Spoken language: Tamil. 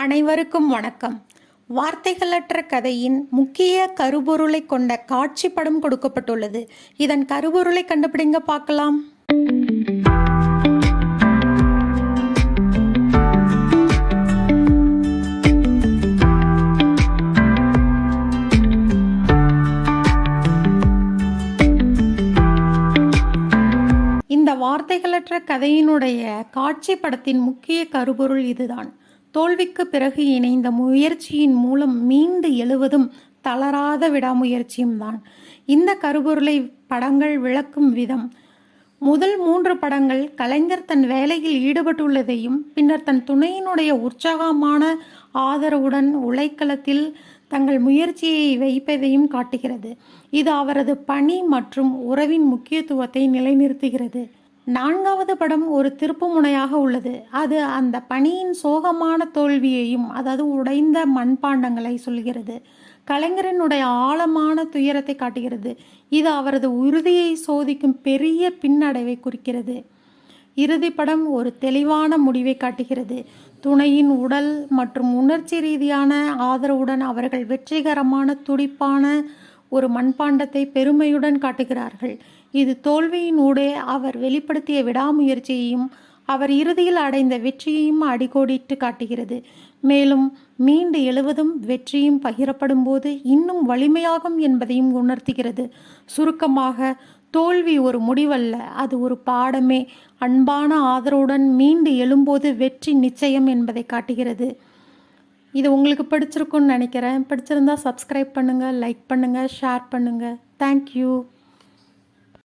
அனைவருக்கும் வணக்கம். வார்த்தைகளற்ற கதையின் முக்கிய கருபொருளை கொண்ட காட்சி படம் கொடுக்கப்பட்டுள்ளது. இதன் கருபொருளை கண்டுபிடிங்க பார்க்கலாம். இந்த வார்த்தைகளற்ற கதையினுடைய காட்சி படத்தின் முக்கிய கருபொருள் இதுதான். தோல்விக்கு பிறகு இணைந்த முயற்சியின் மூலம் மீண்டு எழுவதும் தளராத விடாமுயற்சியும் தான். இந்த கருபொருளை படங்கள் விளக்கும் விதம். முதல் மூன்று படங்கள் கலைஞர் தன் வேலையில் ஈடுபட்டுள்ளதையும் பின்னர் தன் துணையினுடைய உற்சாகமான ஆதரவுடன் உழைக்களத்தில் தங்கள் முயற்சியை வைப்பதையும் காட்டுகிறது. இது அவரது பணி மற்றும் உறவின் முக்கியத்துவத்தை நிலைநிறுத்துகிறது. நான்காவது படம் ஒரு திருப்புமுனையாக உள்ளது. அது அந்த பணியின் சோகமான தோல்வியையும் அதாவது உடைந்த மண்பாண்டங்களை சொல்கிறது. கலைஞரனுடைய ஆழமான துயரத்தை காட்டுகிறது. இது அவரது உறுதியை சோதிக்கும் பெரிய பின்னடைவை குறிக்கிறது. இறுதி படம் ஒரு தெளிவான முடிவை காட்டுகிறது. துணையின் உடல் மற்றும் உணர்ச்சி ரீதியான ஆதரவுடன் அவர்கள் வெற்றிகரமான துடிப்பான ஒரு மண்பாண்டத்தை பெருமையுடன் காட்டுகிறார்கள். இது தோல்வியின் ஊடே அவர் வெளிப்படுத்திய விடாமுயற்சியையும் அவர் இறுதியில் அடைந்த வெற்றியையும் அடிக்கோடிட்டு காட்டுகிறது. மேலும் மீண்டு எழுவதும் வெற்றியும் பகிரப்படும் போது இன்னும் வலிமையாகும் என்பதையும் உணர்த்துகிறது. சுருக்கமாக தோல்வி ஒரு முடிவல்ல அது ஒரு பாடமே. அன்பான ஆதரவுடன் மீண்டு எழும்போது வெற்றி நிச்சயம் என்பதை காட்டுகிறது. இது உங்களுக்கு பிடிச்சிருக்குன்னு நினைக்கிறேன். பிடிச்சிருந்தா சப்ஸ்கிரைப் பண்ணுங்கள் லைக் பண்ணுங்கள் ஷேர் பண்ணுங்கள் தேங்க்யூ